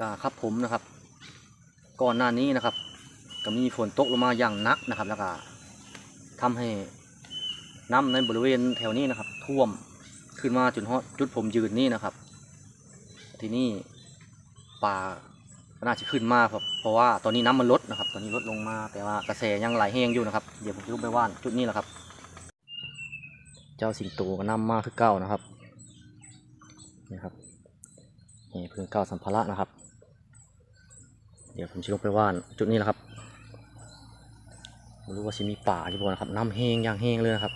ก็ครับผมนะครับ ก่อนหน้านี้นะครับ ก็มีฝนตกลงมาอย่างหนักนะครับ แล้วก็ทำให้น้ำในบริเวณแถวนี้นะครับ ท่วมขึ้นมาจนฮอดจุดผมยืนนี่นะครับ ทีนี้ป่าก็น่าจะขึ้นมาครับเพราะว่าตอนนี้น้ำมันลดนะครับ ตอนนี้ลดลงมาแต่ว่ากระแสยังไหลแห้งอยู่นะครับเดี๋ยวผมจะลงไปว่านจุดนี้แหละครับ เจ้าสิงโตก็นำมาคือเก้านะครับนี่ครับนี่เพื่อนเก้าสัมภาระนะครับ ดี๋ยวผมจะลงไปว่านจุดนี้แหละครับไม่รู้ว่าสิมีป่าที่บ่นะครับน้ำแห้งอย่างแห้งเลยนะครับ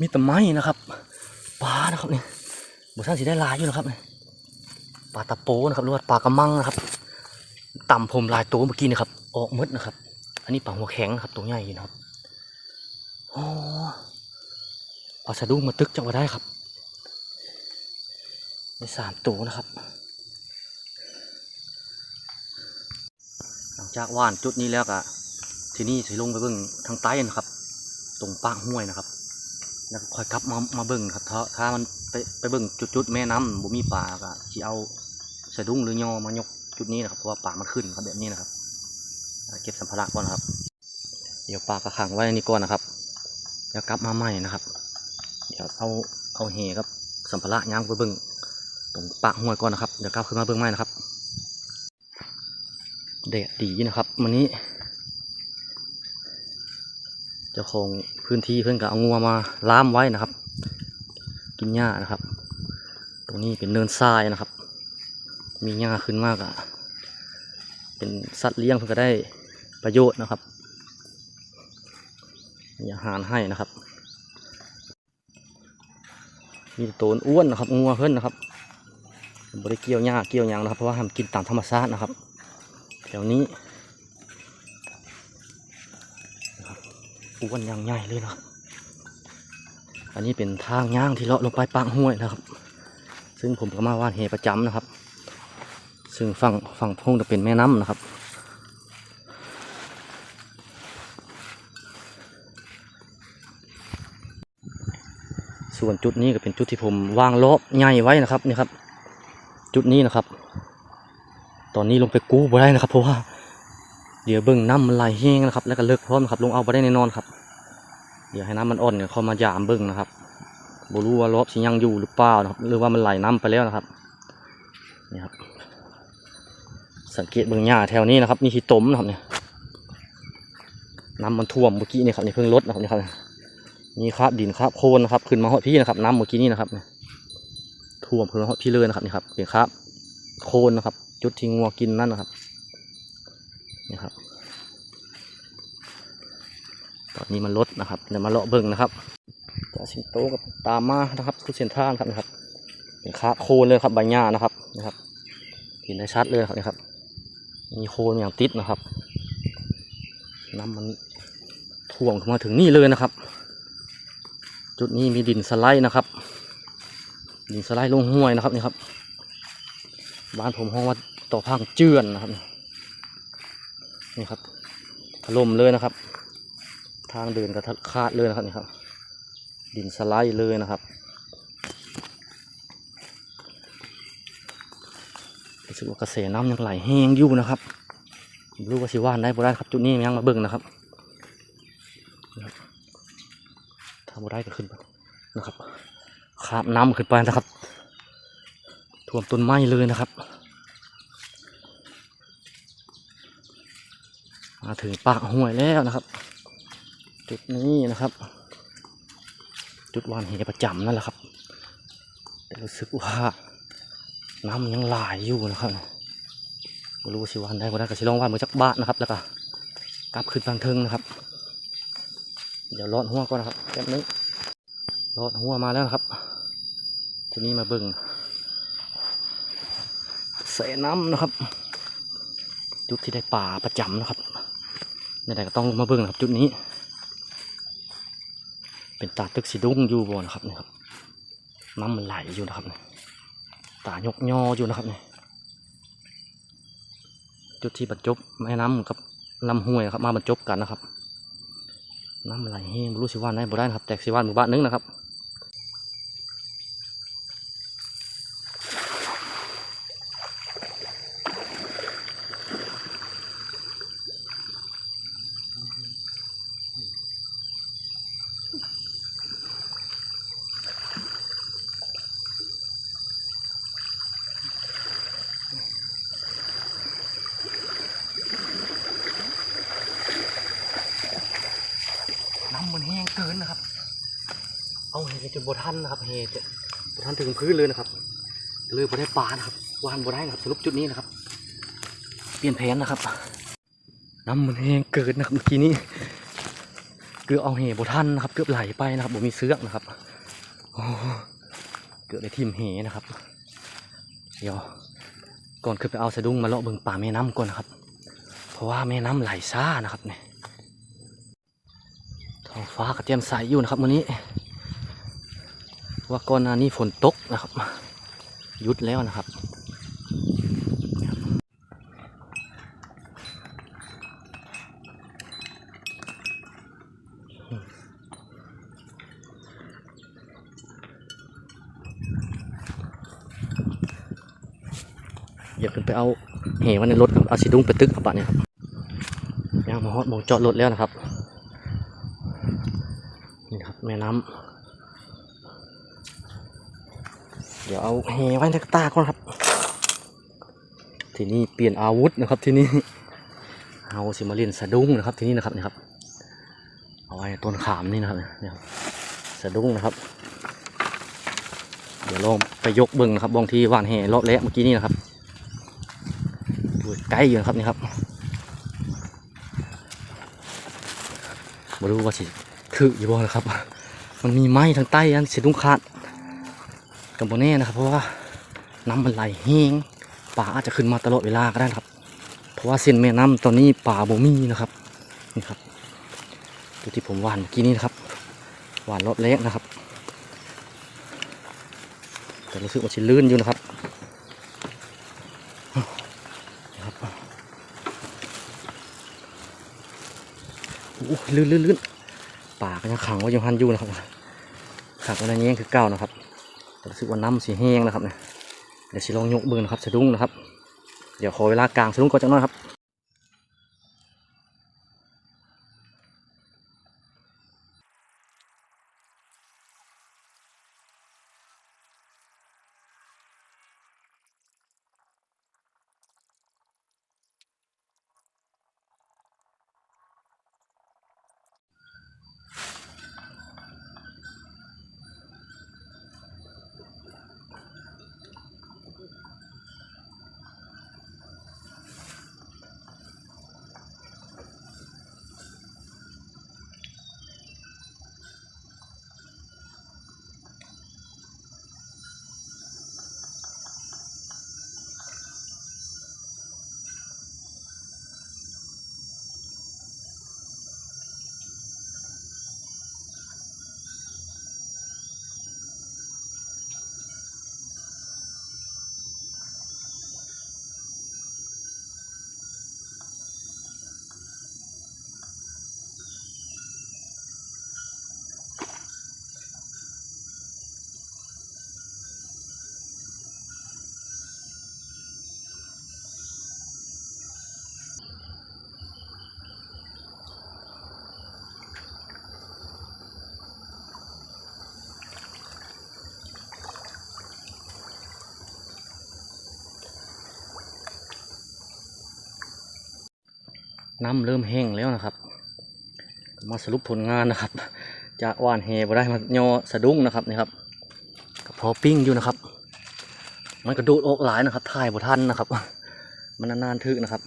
มีแต่ไม้นะครับปลานะครับนี่บุษานสีได้ลายอยู่นะครับนี่ปลาตะโปนะครับหรือว่าปลากระมังนะครับ ต่ำผมลายตัวเมื่อกี้นะครับ ออกหมดนะครับ อันนี้ปลาหัวแข็งนะครับตัวใหญ่นะครับโอ้ปลาสะดุ้งมาตึกจังหวะได้ครับในสามตัวนะครับ หลังจากว่านจุดนี้แล้วก็ที่นี้สิลงไปเบิ่งทางใต้นะครับ ตรงปากห้วยนะครับ แล้วคอยกลับมามาเบิ่งครับถ้าถ้ามันไปไปเบิ่งจุดๆแม่น้ำบ่มีป่าก็สิเอาสะดุ้งหรือยอมายกจุดนี้นะครับเพราะว่าป่ามันขึ้นครับแบบนี้นะครับเก็บสัมภาระก่อนนครับ เดี๋ยวปลากระขังไว้นนี้ก่อนนะครับเดี๋ยวกลับมาใหม่นะครับ เดี๋ยวเอาเอาเหครับสัมภาระย่างไปเบิ่งตรงปากห้วยก่อนนะครับเดี๋ยวกลับขึ้นมาเบิ่งใหม่นะครับแดดดีนะครับวันนี้ จ้าของพื้นที่เพื่อนก็เอางัวมาล้ามไว้นะครับ กินหญ้านะครับ ตรงนี้เป็นเนินทรายนะครับ มีหญ้าขึ้นมากอะเป็นสัตว์เลี้ยงเพื่อนก็ได้ประโยชน์นะครับมีอาหารให้นะครับ มีตัวอ้วนนะครับงัวเพื่อนนะครับบริเกี่ยวหญ้าเกี่ยวหยางนะครับเพราะว่าทำกินตามธรรมชาตินะครับ แถวนี้ อ้วนอย่างใหญ่เลยนะครับอันนี้เป็นทางย่างที่เลาะลงไปปางห้วยนะครับ ซึ่งผมก็มาว่านเฮประจำนะครับ ซึ่งฝั่งฝั่งพงจะเป็นแม่น้ำนะครับ ส่วนจุดนี้ก็เป็นจุดที่ผมวางล้อใหญ่ไว้นะครับนี่ครับ จุดนี้นะครับ ตอนนี้ลงไปกู้บ่ได้นะครับเพราะว่า เดี๋ยวเบิ่งน้ำมันไหลแห้งนะครับ แล้วก็เลิกพร้อมนะครับลงเอาไปได้แน่นอนครับ เดี๋ยวให้น้ำมันอ่อนเนี่ยเขามายามเบิ่งนะครับบ่รู้ว่ารอบสิยังอยู่หรือเปล่านะครับ หรือว่ามันไหลน้ำไปแล้วนะครับนี่ครับ สังเกตเบิ่งหญ้าแถวนี้นะครับนี่ที่ต้มนะครับเนี่ยน้ำมันท่วมเมื่อกี้นี่ครับนี่เพิ่งลดนะครับนี่ครับนี่ครับดินครับโคลนนะครับขึ้นมาหอดพี่นะครับน้ำเมื่อกี้นี่นะครับเนี่ยท่วมเพื่อนพี่เลยนะครับนี่ครับเป็นครับ โคนนะครับ จุดที่งัวกินนั่นนะครับ นี่ครับ ตอนนี้มันลดนะครับเดี๋ยวมาเลาะเบิ่งนะครับจะสิงโตกับตามมานะครับทุกเส้นทางครับนะครับเป็นคาโคนเลยครับใบหญ้านะครับนะครับเห็นได้ชัดเลยครับนี่ครับ มีโคนอย่างติดนะครับน้ำมันท่วมเข้ามาถึงนี่เลยนะครับ จุดนี้มีดินสไลด์นะครับ ดินสไลด์ลงห้วยนะครับนี่ครับบ้านผมห้องว่าต่อพังเจือนนะครับ นี่ครับถล่มเลยนะครับ ทางเดินก็ขาดเลยนะครับนี่ครับ ดินสไลด์เลยนะครับรู้สึกว่ากระแสน้ำยังไหลแห้งอยู่นะครับรู้ว่าสิว่านได้บ่ได้ครับจุดนี้ยังมาเบิ่งนะครับนะครับถ้าบ่ได้ก็ขึ้นไปนะครับข้ามน้ำขึ้นไปนะครับท่วมต้นไม้เลยนะครับ มาถึงปากห้วยแล้วนะครับ จุดนี้นะครับ จุดวานเหประจำนั่นแหละครับแต่รู้สึกว่าน้ำยังไหลายอยู่นะครับไม่รู้ว่าสิวานได้บ่ได้ก็สิลองว่านมือจักบ้าทนะครับ แล้วก็กลับขึ้นทางเทิงนะครับ เดี๋ยวรอดหัวก่อนนะครับแป๊บนึงรอดหัวมาแล้วนะครับ ทีนี้มาเบิ่งแสน้ำนะครับ จุดที่ได้ป่าประจำนะครับ นใดก็ต้องมาเบิ่งนะครับจุดนี้ เป็นตาตึกสีดุ้งอยู่บนนะครับนี่ครับน้ำมันไหลอยู่นะครับนี่ตายกยออยู่นะครับนี่จุดที่บรรจบแม่น้ำกับลำห้วยครับมาบรรจบกันนะครับน้ำมันไหลเฮ้ไม่รู้สิว่านได้บ่ได้นะครับแตกสิว่านหมู่บ้านนึงนะครับ เกินนะครับ เอาเฮจนบทันนะครับเฮจะบทันถึงพื้นเลยนะครับ เลยบได้ปลานะครับวานบได้นะครับสรุปจุดนี้นะครับ เปลี่ยนแผนนะครับ น้ำมันแห้งเกินนะครับเมื่อกี้นี้เกือบเอาเฮบทันนะครับ เกือบไหลไปนะครับผมมีเสื้อกนะครับโอ้เกือบได้ทิมเฮนะครับ เดี๋ยวก่อนขึ้นไปเอาสะดุ้งมาเลาะเบิ่งป่าแม่น้ำก่อนนะครับ เพราะว่าแม่น้ำไหลซ่านะครับเนี่ย ฟ้าก็เตรียมใสอยู่นะครับวันนี้ ว่าก่อนหน้านี้ฝนตกนะครับหยุดแล้วนะครับอย่าขึ้นไปเอาเหวไว้ในรถครับเอาสีดุ้งไปตึกครับปะเนี่ยครับย่างมาฮอดมองจอดรถแล้วนะครับ แม่น้ำเดี๋ยวเอาแหไว้ในกระตาก่อนครับ ทีนี้เปลี่ยนอาวุธนะครับทีนี้เอาสิมาเล่นสะดุ้งนะครับ ทีนี้นะครับนี่ครับ เอาไว้ต้นขามนี่นะครับนี่ครับสะดุ้งนะครับ เดี๋ยวลองไปยกเบิ้งนะครับบางทีว่านแห่รอบแรกเมื่อกี้นี่นะครับดูใกล้อยู่นะครับนี่ครับมาดูว่าสิคืออยู่บ่นะครับ มันมีไม้ทางใต้อันสีดุ้งขาดกับโบแน่นะครับ เพราะว่าน้ำมันไหลแห้งป่าอาจจะขึ้นมาตลอดเวลาก็ได้นะครับ เพราะว่าเส้นแม่น้ำตอนนี้ป่าโบมีนะครับนี่ครับดูที่ผมหวานเมื่อกี้นี้นะครับหวานรอบแรกนะครับ แต่รู้สึกว่าชิลื่นอยู่นะครับนะครับโอ้ยลื่นลื่นลื่น ป่าก็ยังขังไว้ยังพันอยู่นะครับขังไว้ในนี้คือเก่านะครับแต่รู้สึกว่าน้ำสีแห้งนะครับเนี่ยเดี๋ยวสิลองยกเบืองนะครับสะดุ้งนะครับ เดี๋ยวขอเวลากลางสะดุ้งก่อนจังหน่อยครับ น้ำเริ่มแห้งแล้วนะครับ มาสรุปผลงานนะครับ จะหว่านแหบ่ได้มาย่อสะดุ้งนะครับนี่ครับก็พอปิ้งอยู่นะครับ มันกระโดดออกหลายนะครับถ่ายบ่ทันนะครับ มันนานๆทึกนะครับ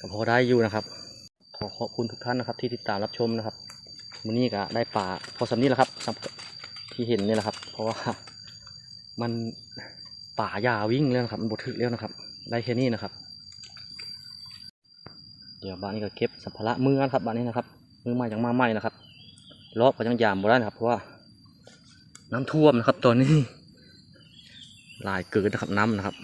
ก็พอได้อยู่นะครับ ขอขอบคุณทุกท่านนะครับ ที่ติดตามรับชมนะครับวันนี้ก็ได้ป่าพอสำนี้แหละครับที่เห็นนี่แหละครับ เพราะว่ามันป่าหญ้าวิ่งแล้วนะครับ มันบดถึกแล้วนะครับ ได้แค่นี้นะครับ ดี๋ยวบ้านนี้ก็เก็บสัมภาระมือนะครับบ้านนี้นะครับ มือใหม่ยังมาใหม่นะครับรอบก็ยังยามบ่ได้นะครับเพราะว่า น้ำท่วมนะครับตอนนี้ลายเกิดนะครับน้ำนะครับ